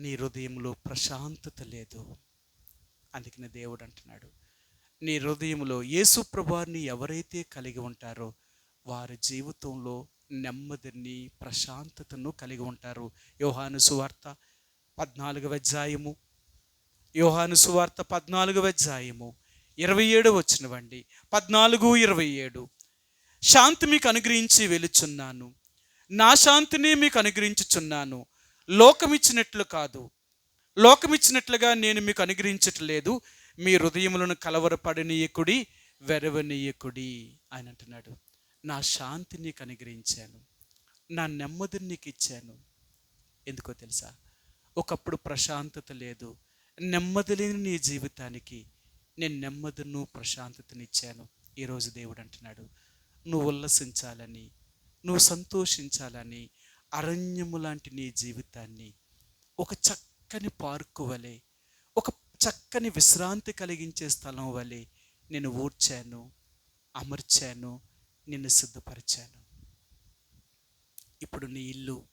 నీ హృదయంలో ప్రశాంతత లేదు. అందుకని దేవుడు అంటున్నాడు నీ హృదయంలో యేసు ప్రభువారిని ఎవరైతే కలిగి ఉంటారో వారి జీవితంలో నెమ్మదిని ప్రశాంతతను కలిగి ఉంటారు. యోహాను సువార్త పద్నాలుగవ అధ్యాయము. యోహాను సువార్త పద్నాలుగవ అధ్యాయము. ఇరవై ఏడు వచ్చినవండి పద్నాలుగు ఇరవై ఏడు. శాంతి మీకు అనుగ్రహించి వెలుచున్నాను. నా శాంతిని మీకు అనుగ్రహించుచున్నాను. లోకమిచ్చినట్లు కాదు. లోకమిచ్చినట్లుగా నేను మీకు అనుగ్రహించట్లేదు. మీ హృదయములను కలవరపడనీయకుడి వెరవనీయకుడి ఆయన అంటున్నాడు. నా శాంతి నీకు అనుగ్రహించాను. నా నెమ్మదిని నీకు ఇచ్చాను. ఎందుకో తెలుసా? ఒకప్పుడు ప్రశాంతత లేదు. నెమ్మది లేని నీ జీవితానికి నేను నెమ్మదిను ప్రశాంతతనిచ్చాను ఈరోజు దేవుడు అంటున్నాడు. నువ్వు ఉల్లసించాలని నువ్వు సంతోషించాలని అరణ్యము లాంటి నీ జీవితాన్ని ఒక చక్కని పార్కు వలె ఒక చక్కని విశ్రాంతి కలిగించే స్థలం వలె నేను ఊడ్చాను అమర్చాను నిన్ను సిద్ధపరిచాను. ఇప్పుడు నీ ఇల్లు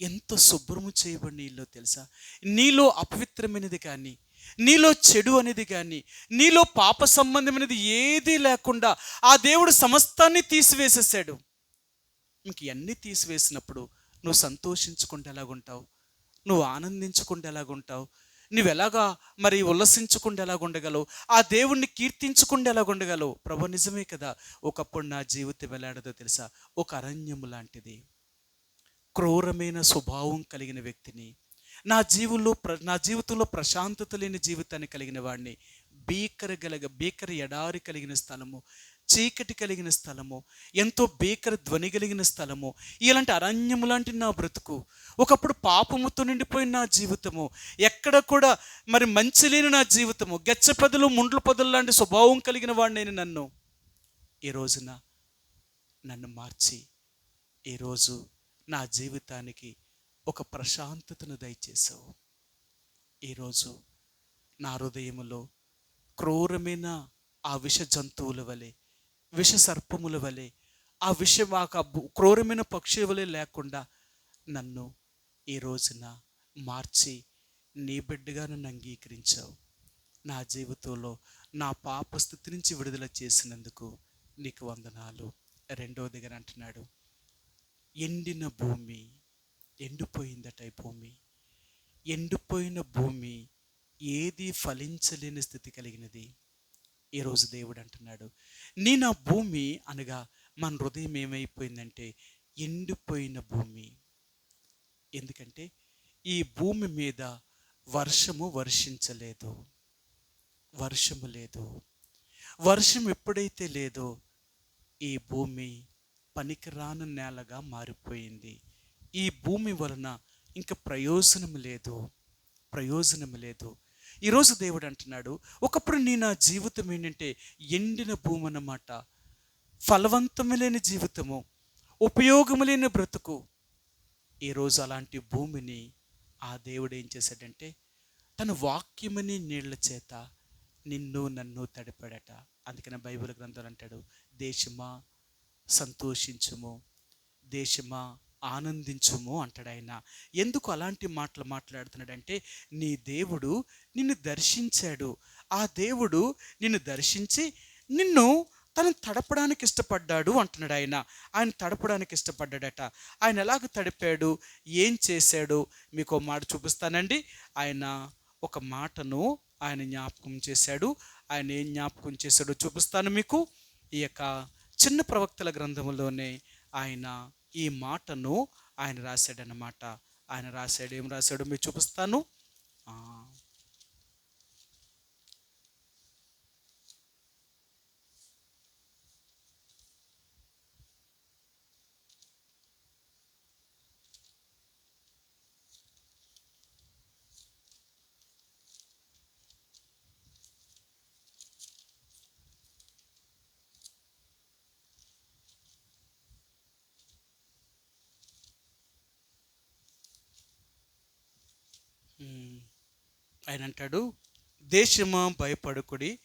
ఎంత శుభ్రము చేయబడిన ఇల్లు తెలుసా? నీలో అపవిత్రమైనది కానీ నీలో చెడు అనేది కానీ నీలో పాప సంబంధమైనది ఏదీ లేకుండా ఆ దేవుడు సమస్తాన్ని తీసివేసేసాడు. ఇంక అన్నీ తీసివేసినప్పుడు నువ్వు సంతోషించుకుంటే ఎలాగుంటావు? నువ్వు ఆనందించుకుంటే ఎలాగుంటావు? నువ్వు ఎలాగా మరి ఉల్లసించుకుంటే ఎలాగుండగలవు? ఆ దేవుణ్ణి కీర్తించుకుంటే ఎలాగుండగలవు? ప్రభు నిజమే కదా ఒకప్పుడు నా జీవితం ఎలాడదో తెలుసా? ఒక అరణ్యము లాంటిది. క్రూరమైన స్వభావం కలిగిన వ్యక్తిని నా జీవుల్లో ప్ర నా జీవితంలో ప్రశాంతత లేని జీవితాన్ని కలిగిన వాడిని బీకర గలగ బీకర ఎడారి కలిగిన స్థలము చీకటి కలిగిన స్థలము ఎంతో భీకర ధ్వని కలిగిన స్థలము ఇలాంటి అరణ్యము లాంటి నా బ్రతుకు. ఒకప్పుడు పాపముతో నిండిపోయిన నా జీవితము ఎక్కడ కూడా మరి మంచి లేని నా జీవితము గచ్చ పదులు ముండ్ల పదులు లాంటి స్వభావం కలిగిన వాడిని నన్ను. ఈ రోజున నన్ను మార్చి ఈరోజు నా జీవితానికి ఒక ప్రశాంతతను దయచేసావు ఈరోజు నా హృదయములో క్రూరమైన ఆ విష జంతువుల వలె విష సర్పముల వలె ఆ విష ఆ క్రూరమైన పక్షి వలె లేకుండా నన్ను ఈ రోజున మార్చి నీ బిడ్డగా నన్ను అంగీకరించావు. నా జీవితంలో నా పాప స్థితి నుంచి విడుదల చేసినందుకు నీకు వందనాలు. రెండవదిగా అంటున్నాడు ఎండిన భూమి ఎండిపోయిందట ఈ భూమి. ఎండిపోయిన భూమి ఏది ఫలించలేని స్థితి కలిగినది? ఈరోజు దేవుడు అంటున్నాడు నీ నా భూమి అనగా మన హృదయం ఏమైపోయిందంటే ఎండిపోయిన భూమి. ఎందుకంటే ఈ భూమి మీద వర్షము వర్షించలేదు వర్షము లేదు. వర్షం ఎప్పుడైతే లేదో ఈ భూమి పనికిరాని నేలగా మారిపోయింది. ఈ భూమి వలన ఇంకా ప్రయోజనం లేదు ప్రయోజనం లేదు. ఈరోజు దేవుడు అంటున్నాడు ఒకప్పుడు నీ నా జీవితం ఏంటంటే ఎండిన భూమి అన్నమాట. ఫలవంతము లేని జీవితము ఉపయోగము లేని బ్రతుకు. ఈరోజు అలాంటి భూమిని ఆ దేవుడు ఏం చేశాడంటే తన వాక్యమని నీళ్ళ చేత నిన్ను నన్ను తడిపాడట. అందుకనే బైబిల్ గ్రంథాలు అంటాడు దేశమా సంతోషించుము దేశమా ఆనందించుము అంటాడు ఆయన. ఎందుకు అలాంటి మాటలు మాట్లాడుతున్నాడంటే నీ దేవుడు నిన్ను దర్శించాడు. ఆ దేవుడు నిన్ను దర్శించి నిన్ను తను తడపడానికి ఇష్టపడ్డాడు అంటున్నాడు ఆయన. ఆయన తడపడానికి ఇష్టపడ్డాడట. ఆయన ఎలాగ తడిపాడు? ఏం చేశాడు? మీకు మాట చూపిస్తానండి. ఆయన ఒక మాటను ఆయన జ్ఞాపకం చేశాడు. ఆయన ఏం జ్ఞాపకం చేశాడో చూపిస్తాను మీకు. ఈ యొక్క చిన్న ప్రవక్తల గ్రంథంలోనే ఆయన ఈ మాటను ఆయన రాశాడనమాట ఆయన రాశాడు. ఏం రాశాడో? మీకు చూపిస్తాను. ఆయన అంటాడు దేశమా భయపడుకుడి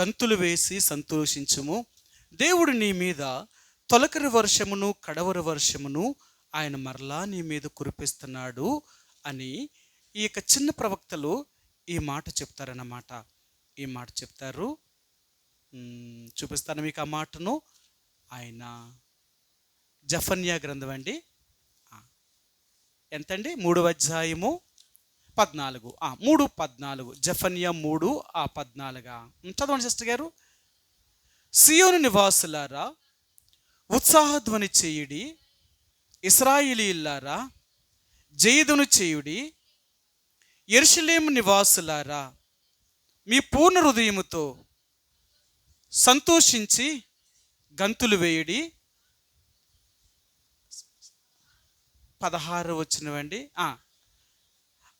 గంతులు వేసి సంతోషించము. దేవుడు నీ మీద తొలకరి వర్షమును కడవరి వర్షమును ఆయన మరలా నీ మీద కురిపిస్తున్నాడు అని ఈ యొక్క చిన్న ప్రవక్తలు ఈ మాట చెప్తారన్నమాట. ఈ మాట చెప్తారు. చూపిస్తాను మీకు ఆ మాటను. ఆయన జఫన్యా గ్రంథం అండి. ఎంతండి? మూడు అధ్యాయము పద్నాలుగు. ఆ, మూడు పద్నాలుగు. జఫన్యా మూడు ఆ పద్నాలుగా. చదవండి సిస్టర్ గారు. సియోను నివాసులారా ఉత్సాహధ్వని చేయుడి ఇస్రాయిలీలారా జయదును చేయుడి ఎరుషలేము నివాసులారా మీ పూర్ణ హృదయముతో సంతోషించి గంతులు వేయుడి. పదహారు వచ్చినవండి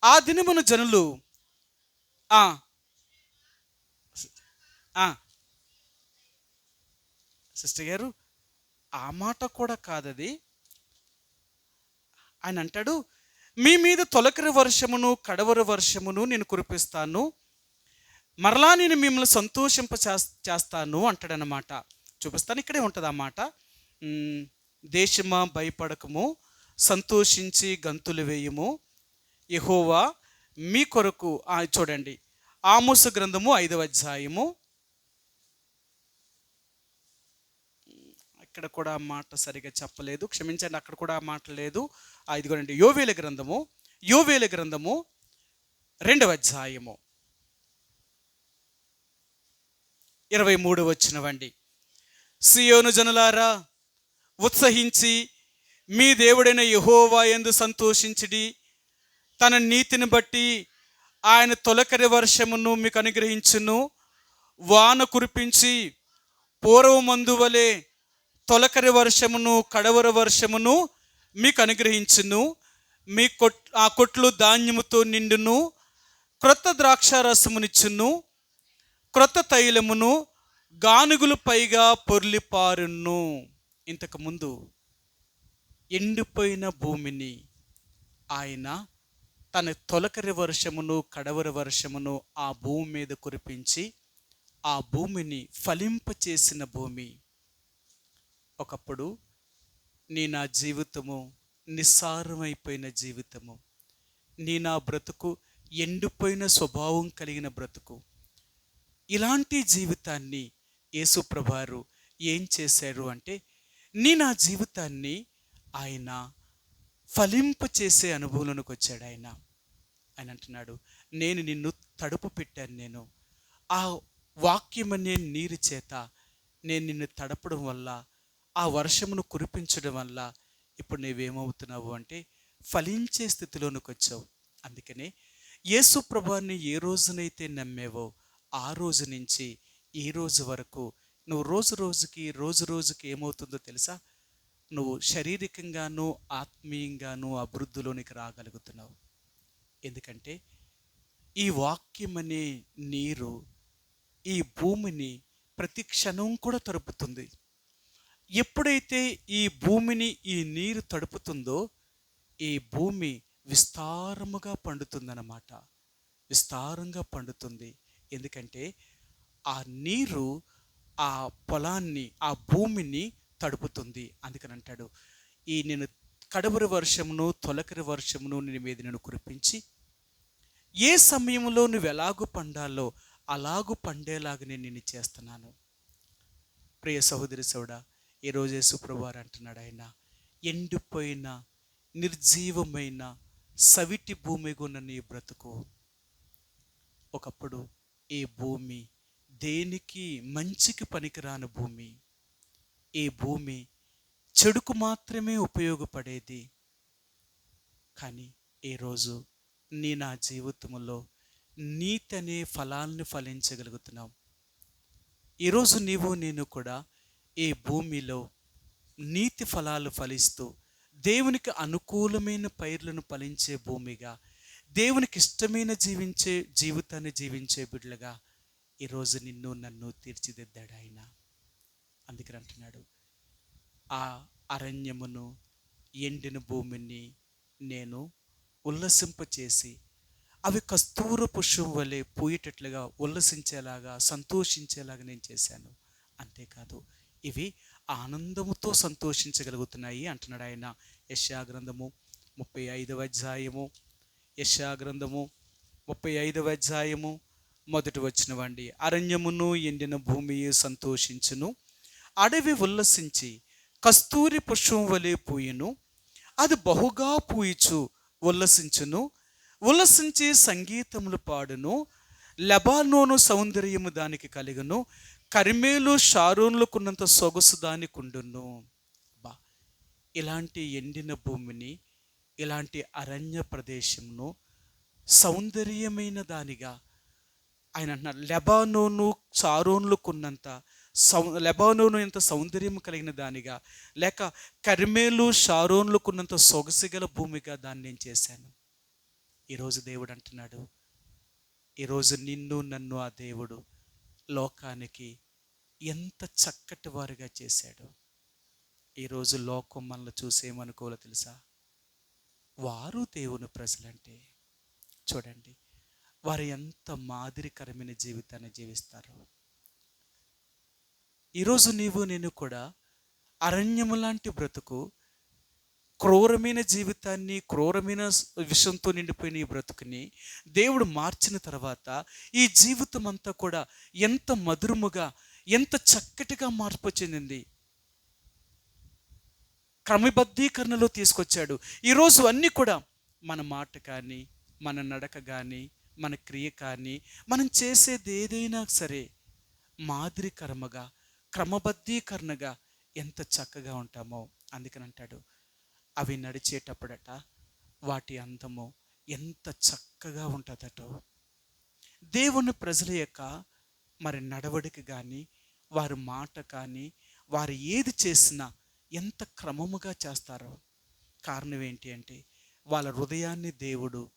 ఆ. దినమున జనులు సిస్టర్ గారు ఆ మాట కూడా కాదది. ఆయన అంటాడు మీ మీద తొలకరి వర్షమును కడవరి వర్షమును నేను కురిపిస్తాను. మరలా నేను మిమ్మల్ని సంతోషింప చేస్తాను అంటాడనమాట చూపిస్తాను ఇక్కడే ఉంటుంది ఆ మాట. దేశమా భయపడకము. సంతోషించి గంతులు వేయము. యహోవా మీ కొరకు చూడండి. ఆమోస గ్రంథము ఐదవ అధ్యాయము. ఇక్కడ కూడా మాట సరిగా చెప్పలేదు. క్షమించండి అక్కడ కూడా మాట లేదు. ఇదిగోనండి యోవేల గ్రంథము. యోవేల గ్రంథము రెండవ అధ్యాయము. ఇరవై మూడు వచ్చినవండి సియోను జనులారా ఉత్సహించి మీ దేవుడైన యహోవా ఎందు సంతోషించిడి. తన నీతిని బట్టి ఆయన తొలకరి వర్షమును మీకు అనుగ్రహించును. వాన కురిపించి పూర్వమందు వలె తొలకరి వర్షమును కడవర వర్షమును మీకు అనుగ్రహించును. మీ కొట్ ఆ కొట్లు ధాన్యముతో నిండును. క్రొత్త ద్రాక్షారసమునిచ్చును. క్రొత్త తైలమును గానుగులు పైగా పొర్లిపారును. ఇంతకుముందు ఎండిపోయిన భూమిని ఆయన తన తొలకరి వర్షమును కడవరి వర్షమును ఆ భూమి మీద కురిపించి ఆ భూమిని ఫలింపచేసిన భూమి. ఒకప్పుడు నీ నా జీవితము నిస్సారమైపోయిన జీవితము. నీ నా బ్రతుకు ఎండిపోయిన స్వభావం కలిగిన బ్రతుకు. ఇలాంటి జీవితాన్ని యేసుప్రభారు ఏం చేశారు అంటే నీ నా జీవితాన్ని ఆయన ఫలింప చేసే అనుభవంలోనికి వచ్చాడు ఆయన. ఆయన అంటున్నాడు నేను నిన్ను తడుపు పెట్టాను నేను. ఆ వాక్యం అనే నీరు చేత నేను నిన్ను తడపడం వల్ల ఆ వర్షమును కురిపించడం వల్ల ఇప్పుడు నీవేమవుతున్నావు అంటే ఫలించే స్థితిలోనికి వచ్చావు. అందుకనే యేసు ప్రభాన్ని ఏ రోజునైతే నమ్మేవో ఆ రోజు నుంచి ఈ రోజు వరకు నువ్వు రోజు రోజుకి రోజు రోజుకి ఏమవుతుందో తెలుసా? నువ్వు శారీరకంగాను ఆత్మీయంగాను అభివృద్ధిలోనికి రాగలుగుతున్నావు. ఎందుకంటే ఈ వాక్యం అనే నీరు ఈ భూమిని ప్రతి క్షణం కూడా తడుపుతుంది. ఎప్పుడైతే ఈ భూమిని ఈ నీరు తడుపుతుందో ఈ భూమి విస్తారముగా పండుతుందన్నమాట. విస్తారంగా పండుతుంది. ఎందుకంటే ఆ నీరు ఆ పొలాన్ని ఆ భూమిని తడుపుతుంది. అందుకని అంటాడు ఈ నేను కడవరి వర్షమును తొలకరి వర్షమును నేను మీద నేను కురిపించి ఏ సమయంలో నువ్వు ఎలాగూ పండాలో అలాగూ పండేలాగా నేను నిన్ను చేస్తున్నాను. ప్రియ సహోదరి సోడ ఈరోజు యేసుప్రభువారు అంటున్నాడు ఆయన ఎండిపోయిన నిర్జీవమైన సవిటి భూమి ఉన్న నీ బ్రతుకు. ఒకప్పుడు ఈ భూమి దేనికి మంచికి పనికిరాని భూమి. ఈ భూమి చెడుకు మాత్రమే ఉపయోగపడేది? కానీ ఈరోజు నీ నా జీవితంలో నీతి అనే ఫలాల్ని ఫలించగలుగుతున్నావు? ఈరోజు నీవు నేను కూడా ఈ భూమిలో నీతి ఫలాలు ఫలిస్తూ దేవునికి అనుకూలమైన పైర్లను ఫలించే భూమిగా దేవునికి ఇష్టమైన జీవించే జీవితాన్ని జీవించే బిడ్డలుగా ఈరోజు నిన్ను నన్ను తీర్చిదిద్దాడు ఆయన. అందుకని అంటున్నాడు. ఆ అరణ్యమును ఎండిన భూమిని నేను ఉల్లసింపచేసి అవి కస్తూర పుష్పం వలె పూయేటట్లుగా ఉల్లసించేలాగా సంతోషించేలాగా నేను చేశాను. అంతేకాదు ఇవి ఆనందముతో సంతోషించగలుగుతున్నాయి అంటున్నాడు ఆయన. యశాగ్రంథము ముప్పై ఐదవ అధ్యాయము. యశాగ్రంథము ముప్పై ఐదవ అధ్యాయము మొదటి వచ్చినవండి అరణ్యమును ఎండిన భూమి సంతోషించును. అడవి ఉల్లసించి కస్తూరి పుష్పం వలె పూయును. అది బహుగా పూయిచు ఉల్లసించును. ఉల్లసించి సంగీతములు పాడును. లెబానోను సౌందర్యము దానికి కలుగును. కరిమేలు షారోన్లకున్నంత సొగసు దానికి ఉండును బా ఇలాంటి ఎండిన భూమిని ఇలాంటి అరణ్య ప్రదేశంను సౌందర్యమైన దానిగా ఆయన అంటున్నారు లెబానోను సారోన్లకున్నంత సౌ లెబానోను ఎంత సౌందర్యం కలిగిన దానిగా లేక కరిమేలు షారోన్లకున్నంత సొగసిగల భూమిగా దాన్ని నేను చేశాను. ఈరోజు దేవుడు అంటున్నాడు ఈరోజు నిన్ను నన్ను ఆ దేవుడు లోకానికి ఎంత చక్కటి వారుగా చేశాడు. ఈరోజు లోకం మనల్ని చూసేమనుకోలో తెలుసా? వారు దేవుని ప్రజలంటే. చూడండి వారు ఎంత మాదిరికరమైన జీవితాన్ని జీవిస్తారు. ఈరోజు నీవు నేను కూడా అరణ్యము లాంటి బ్రతుకు క్రూరమైన జీవితాన్ని క్రూరమైన విషయంతో నిండిపోయిన ఈ బ్రతుకుని దేవుడు మార్చిన తర్వాత ఈ జీవితం అంతా కూడా ఎంత మధురముగా ఎంత చక్కటిగా మార్పు చెందింది. క్రమబద్ధీకరణలో తీసుకొచ్చాడు. ఈరోజు అన్నీ కూడా మన మాట కానీ మన నడక కానీ మన క్రియ కానీ మనం చేసేది ఏదైనా సరే మాదిరికరముగా క్రమబద్ధీకరణగా ఎంత చక్కగా ఉంటామో అందుకని అంటాడు. అవి నడిచేటప్పుడట వాటి అందము ఎంత చక్కగా ఉంటుందటో. దేవుని ప్రజల యొక్క మరి నడవడిక కానీ వారి మాట కానీ వారు ఏది చేసినా ఎంత క్రమముగా చేస్తారో. కారణం ఏంటి అంటే వాళ్ళ హృదయాన్ని దేవుడు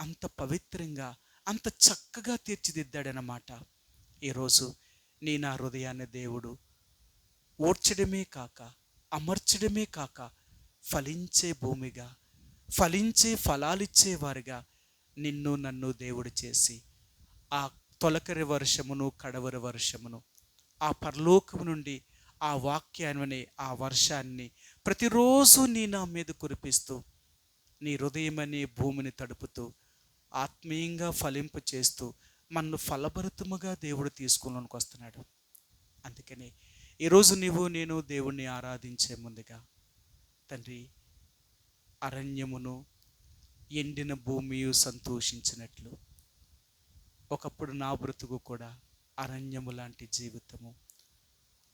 అంత పవిత్రంగా అంత చక్కగా తీర్చిదిద్దాడనమాట ఈరోజు నీ నా హృదయాన్ని దేవుడు ఓడ్చడమే కాక అమర్చడమే కాక ఫలించే భూమిగా ఫలించే ఫలాలిచ్చే వారిగా నిన్ను నన్ను దేవుడు చేసి ఆ తొలకరి వర్షమును కడవరి వర్షమును ఆ పరలోకము నుండి ఆ వాక్యాన్ని ఆ వర్షాన్ని ప్రతిరోజు నీ నా మీద కురిపిస్తూ నీ హృదయమనే భూమిని తడుపుతూ ఆత్మీయంగా ఫలింపు చేస్తూ మన్ను ఫలభరితముగా దేవుడు తీసుకుని వస్తున్నాడు. అందుకని ఈరోజు నీవు నేను దేవుణ్ణి ఆరాధించే ముందుగా తండ్రి అరణ్యమును ఎండిన భూమియు సంతోషించినట్లు ఒకప్పుడు నా బ్రతుకు కూడా అరణ్యము లాంటి జీవితము.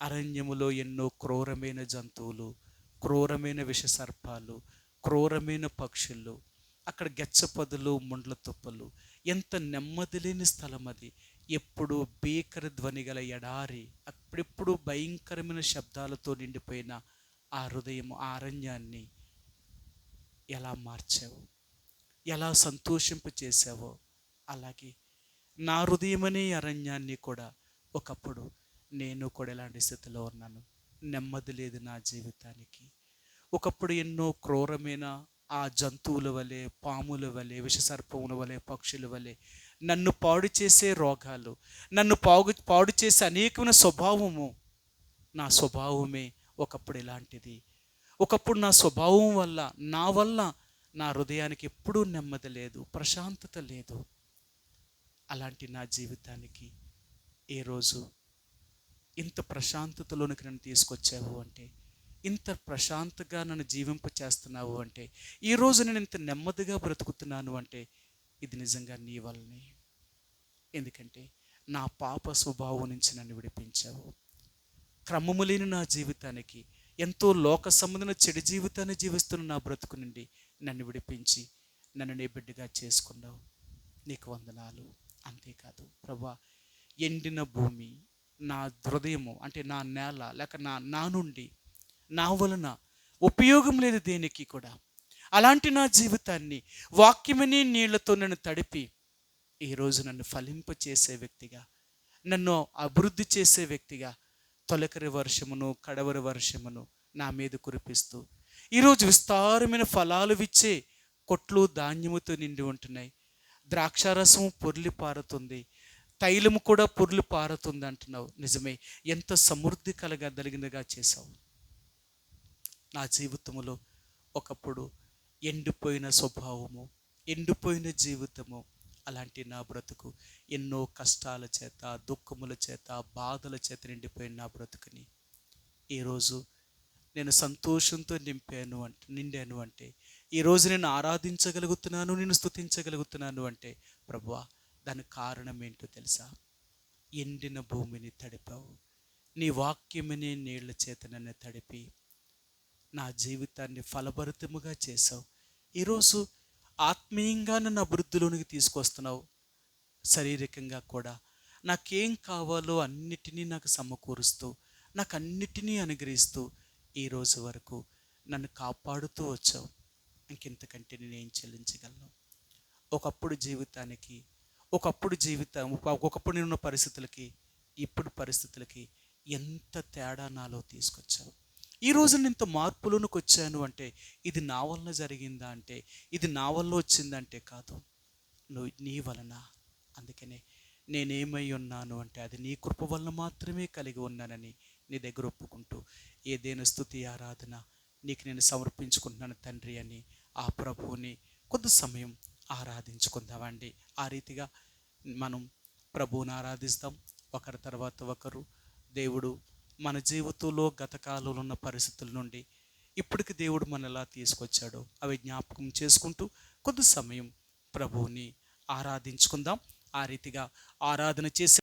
అరణ్యములో ఎన్నో క్రూరమైన జంతువులు క్రూరమైన విషసర్పాలు క్రూరమైన పక్షులు అక్కడ గెచ్చపదులు ముండ్ల తుప్పలు ఎంత నెమ్మది లేని స్థలం అది. ఎప్పుడు భీకర ధ్వని గల ఎడారి అప్పుడెప్పుడు భయంకరమైన శబ్దాలతో నిండిపోయిన ఆ హృదయం ఆ అరణ్యాన్ని ఎలా మార్చావు? ఎలా సంతోషింప చేసావో అలాగే నా హృదయమనే అరణ్యాన్ని కూడా ఒకప్పుడు నేను కూడా ఇలాంటి స్థితిలో ఉన్నాను. నెమ్మది లేదు నా జీవితానికి. ఒకప్పుడు ఎన్నో క్రూరమైన ఆ జంతువుల వలె పాముల వలె విషసర్పముల వలె పక్షుల వలె నన్ను పాడు చేసే రోగాలు నన్ను పాగు పాడు చేసే అనేకమైన స్వభావము నా స్వభావమే ఒకప్పుడు ఇలాంటిది. ఒకప్పుడు నా స్వభావం వల్ల నా వల్ల నా హృదయానికి ఎప్పుడూ నెమ్మది లేదు ప్రశాంతత లేదు. అలాంటి నా జీవితానికి ఏ రోజు ఇంత ప్రశాంతతలోనికి నన్ను తీసుకొచ్చావు అంటే ఇంత ప్రశాంతగా నన్ను జీవింప చేస్తున్నావు అంటే ఈరోజు నేను ఇంత నెమ్మదిగా బ్రతుకుతున్నాను అంటే ఇది నిజంగా నీ వల్లనే. ఎందుకంటే నా పాప స్వభావం నుంచి నన్ను విడిపించావు. క్రమము లేని నా జీవితానికి ఎంతో లోక సంబంధమైన చెడు జీవితాన్ని జీవిస్తున్న నా బ్రతుకు నుండి నన్ను విడిపించి నన్ను నీ బిడ్డగా చేసుకున్నావు. నీకు వందనాలు. అంతేకాదు ప్రభా ఎండిన భూమి నా హృదయము అంటే నా నేల లేక నా నా నుండి నా వలన ఉపయోగం లేదు దేనికి కూడా. అలాంటి నా జీవితాన్ని వాక్యమని నీళ్ళతో నన్ను తడిపి ఈరోజు నన్ను ఫలింప చేసే వ్యక్తిగా నన్ను అభివృద్ధి చేసే వ్యక్తిగా తొలకరి వర్షమును కడవరి వర్షమును నా మీద కురిపిస్తూ ఈరోజు విస్తారమైన ఫలాలు విచ్చే కొట్లు ధాన్యముతో నిండి ఉంటున్నాయి. ద్రాక్షారసము పొర్లి పారుతుంది. తైలము కూడా పొర్లి పారుతుంది అంటున్నావు. నిజమే ఎంత సమృద్ధి కలగదలిగినగా చేసావు నా జీవితంలో ఒకప్పుడు ఎండిపోయిన స్వభావము ఎండిపోయిన జీవితము అలాంటి నా బ్రతుకు ఎన్నో కష్టాల చేత దుఃఖముల చేత బాధల చేత నిండిపోయిన నా బ్రతుకుని. ఈరోజు నేను సంతోషంతో నింపాను అంటే నిండాను అంటే ఈరోజు నేను ఆరాధించగలుగుతున్నాను నేను స్తుతించగలుగుతున్నాను అంటే ప్రభువా దానికి కారణం ఏంటో తెలుసా? ఎండిన భూమిని తడిపావు. నీ వాక్యమనే నీళ్ళ చేత నన్ను తడిపి నా జీవితాన్ని ఫలభరితముగా చేసావు ఈరోజు ఆత్మీయంగా నన్ను అభివృద్ధిలోనికి తీసుకొస్తున్నావు. శారీరకంగా కూడా. నాకేం కావాలో అన్నిటినీ నాకు సమకూరుస్తూ నాకు అన్నిటినీ అనుగ్రహిస్తూ ఈ రోజు వరకు నన్ను కాపాడుతూ వచ్చావు. ఇంకెంతకంటే నేనేం చెల్లించగలను? ఒకప్పుడు జీవితానికి ఒకప్పుడు జీవితం ఒకప్పుడు నేనున్న పరిస్థితులకి ఇప్పుడు పరిస్థితులకి ఎంత తేడా నాలో తీసుకొచ్చావు? ఈ రోజు నేను ఇంత మార్పులోనికి వచ్చాను అంటే ఇది నా వలన జరిగిందా అంటే ఇది నా వల్ల వచ్చిందంటే కాదు. నువ్వు నీ వలన. అందుకనే నేనేమై ఉన్నాను అంటే అది నీ కృప వలన మాత్రమే కలిగి ఉన్నానని నీ దగ్గర ఒప్పుకుంటూ ఏదైనా స్థుతి ఆరాధన నీకు నేను సమర్పించుకుంటున్నాను తండ్రి అని ఆ ప్రభువుని కొద్ది సమయం ఆరాధించుకుందామండి. ఆ రీతిగా మనం ప్రభువుని ఆరాధిస్తాం. ఒకరి తర్వాత ఒకరు దేవుడు మన జీవితంలో గతకాలంలో ఉన్న పరిస్థితుల నుండి ఇప్పటికి దేవుడు మన ఎలా తీసుకొచ్చాడో అవి జ్ఞాపకం చేసుకుంటూ కొద్ది సమయం ప్రభువుని ఆరాధించుకుందాం. ఆ రీతిగా ఆరాధన చేసే